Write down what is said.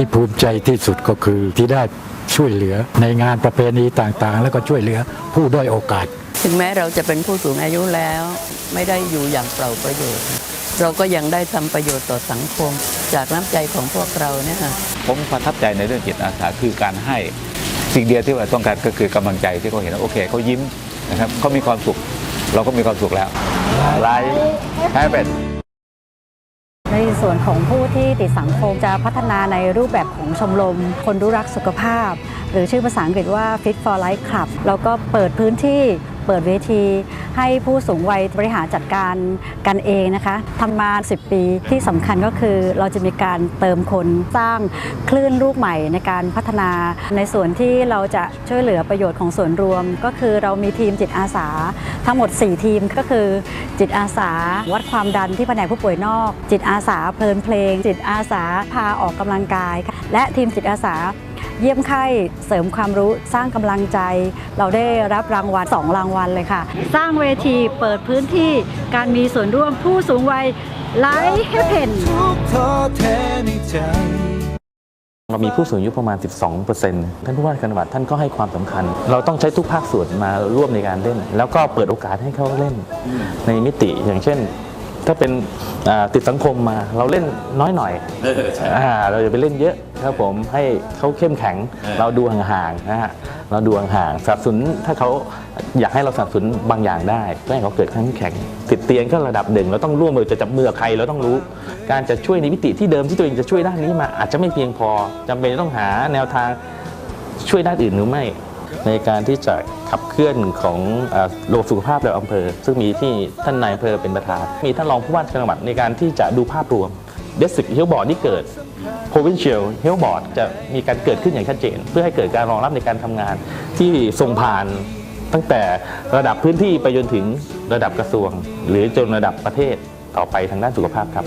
ที่ภูมิใจที่สุดก็คือที่ได้ช่วยเหลือในงานประเพณีต่างๆ แล้วก็ช่วยเหลือผู้ด้อยโอกาส ถึงแม้เราจะเป็นผู้สูงอายุแล้ว ไม่ได้อยู่อย่างเปล่าประโยชน์ เราก็ยังได้ทำประโยชน์ต่อสังคม จากน้ำใจของพวกเราเนี่ยค่ะผมประทับใจในเรื่องจิตอาสาคือการให้สิ่งเดียวที่ว่าต้องการก็คือกำลังใจที่เขาเห็นว่าโอเคเขายิ้มนะครับเขามีความสุข เราก็มีความสุขแล้วไลฟ์แฮปปี้ ในส่วนของผู้ที่ติดสังคมจะพัฒนาในรูปแบบของชมรม คนรู้รักสุขภาพ หรือชื่อภาษาอังกฤษว่า Fit for Life Club แล้วก็เปิดพื้นที่เปิดเวที ให้ผู้สูงวัยบริหารจัดการกันเองนะคะทำมา 10 ปีที่สำคัญก็คือเราจะมีการเติมคนสร้างคลื่นลูกใหม่ในการพัฒนา ในส่วนที่เราจะช่วยเหลือประโยชน์ของส่วนรวม ก็คือเรามีทีมจิตอาสา ทั้งหมด 4 ทีมก็คือ จิตอาสา วัดความดันที่แผนกผู้ป่วยนอก จิตอาสาเพลินเพลง จิตอาสาพาออกกำลังกาย และทีมจิตอาสา เยี่ยมไข้เสริมความรู้สร้างกำลังใจ เราได้รับรางวัล2รางวัลเลยค่ะ สร้างเวทีเปิดพื้นที่การมีส่วนร่วมผู้สูงวัยไลฟ์ให้เพนเรามีผู้สูงอายุประมาณ 12%ท่านผู้ว่าราชการจังหวัดท่านก็ให้ความสำคัญ เราต้องใช้ทุกภาคส่วนมาร่วมในการเล่น แล้วก็เปิดโอกาสให้เขาเล่นในมิติอย่างเช่น ถ้าเป็นอ่าติดสังคมมาเราเล่นน้อยหน่อยอ่าเราจะไปเล่นเยอะ ครับผมให้เขาเข้มแข็งเราดูห่างๆนะฮะเราดูห่างๆสนับสนุนถ้าเขาอยากให้เราสนับสนุนบางอย่างได้ก็ให้เขาเกิดเข้มแข็ง ติดเตียงก็ระดับหนึ่งเราต้องร่วมมือจะจับมือกับใครเราต้องรู้ การจะช่วยในมิติที่เดิมที่ตัวเองจะช่วยด้านนี้มาอาจจะไม่เพียงพอจำเป็นต้องหาแนวทางช่วยด้านอื่นหรือไม่ ในการที่จะขับเคลื่อนของเอ่อระบบสุขภาพระดับอำเภอ ซึ่งมีที่ท่านนายอำเภอเป็นประธานมีท่านรองผู้ว่าจังหวัดในการที่จะดูภาพรวม District Health Board ที่เกิด Provincial Health Board จะมีการเกิดขึ้นอย่างชัดเจน เพื่อให้เกิดการรองรับในการทำงาน ที่ส่งผ่านตั้งแต่ระดับพื้นที่ไปจนถึงระดับกระทรวง หรือจนระดับประเทศต่อไปทางด้านสุขภาพครับ